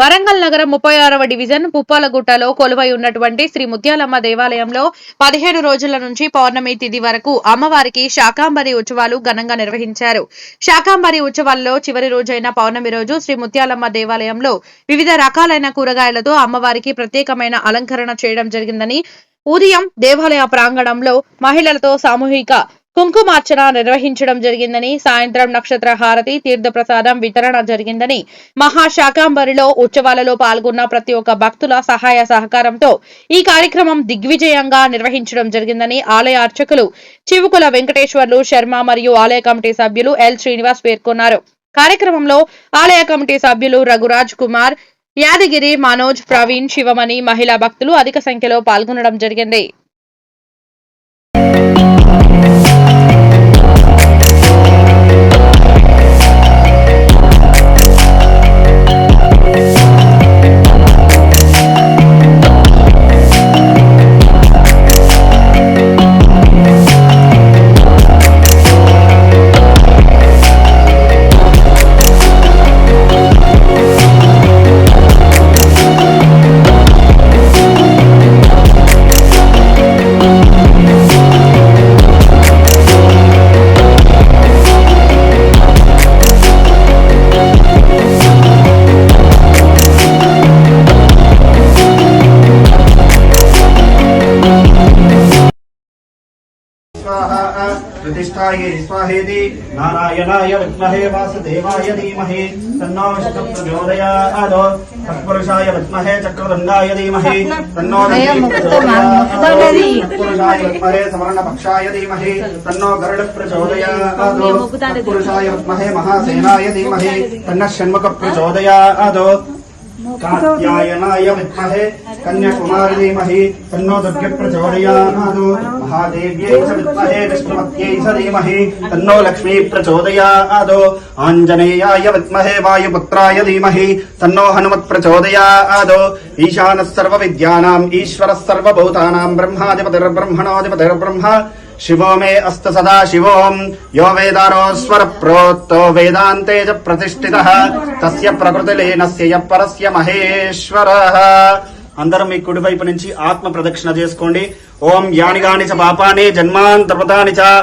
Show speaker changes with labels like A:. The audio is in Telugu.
A: వరంగల్ నగరం ముప్పై ఆరవ డివిజన్ పుప్పాలగుట్టలో కొలువై ఉన్నటువంటి శ్రీ ముత్యాలమ్మ దేవాలయంలో పదిహేడు రోజుల నుంచి పౌర్ణమి తిథి వరకు అమ్మవారికి శాకాంబరి ఉత్సవాలు ఘనంగా నిర్వహించారు శాకాంబరి ఉత్సవాల్లో చివరి రోజైన పౌర్ణమి రోజు శ్రీ ముత్యాలమ్మ దేవాలయంలో వివిధ రకాలైన కూరగాయలతో అమ్మవారికి ప్రత్యేకమైన అలంకరణ చేయడం జరిగిందని ఉదయం దేవాలయ ప్రాంగణంలో మహిళలతో సామూహిక కుంకుమార్చన నిర్వహించడం జరిగిందని సాయంత్రం నక్షత్ర హారతి తీర్థప్రసాదం వితరణ జరిగిందని మహాశాకాంబరిలో ఉత్సవాలలో పాల్గొన్న ప్రతి ఒక్క భక్తుల సహాయ సహకారంతో ఈ కార్యక్రమం దిగ్విజయంగా నిర్వహించడం జరిగిందని ఆలయ అర్చకులు చివుకుల వెంకటేశ్వర్లు శర్మ మరియు ఆలయ కమిటీ సభ్యులు ఎల్ శ్రీనివాస్ పేర్కొన్నారు కార్యక్రమంలో ఆలయ కమిటీ సభ్యులు రఘురాజ్ కుమార్ యాదగిరి మనోజ్ ప్రవీణ్ శివమణి మహిళా భక్తులు అధిక సంఖ్యలో పాల్గొనడం జరిగింది
B: प्रतिष्ठाये स्वाहेति नारायणाय विद्महे वासुदेवाय धीमहि तन्नो विष्णु प्रचोदयात् सत्पुरुषाय विद्महे चक्रदण्डाय धीमहि तन्नो सत्पुरुषाय विद्महे समरणपक्षाय धीमहि तन्नो गरुड प्रचोदयात् सत्पुरुषाय विद्महे महासेनाय धीमहि तन्नः षण्मुख प्रचोदयात् कात्यायनाय विद्महे कन्याकुमारी धीमहि तन्नो दव्य प्रचोदयात् महादेव्यै च विद्महे विष्णुमत्यै च धीमहि तन्नो लक्ष्मी प्रचोदयात् आञ्जनेयाय विद्महे वायुपुत्राय धीमहि तन्नो हनुमत् प्रचोदयात् ईशानः सर्वविद्यानाम् ईश्वरः सर्वभूतानाम् ब्रह्माधिपतिर्ब्रह्मणोऽधिपतिर्ब्रह्म శివో మే अस्त సదాశివో యో यो वेदारोऽस्वर प्रोक्तो वेदान्ते च प्रतिष्ठितः తస్య ప్రకృతిలీనస్య య మహేశ్వర అందరం మీ కుడివైపు నుంచి ఆత్మ ప్రదక్షిణ చేసుకోండి ఓం యాని గాని చ పాపాని జన్మాంతర్పతాని చ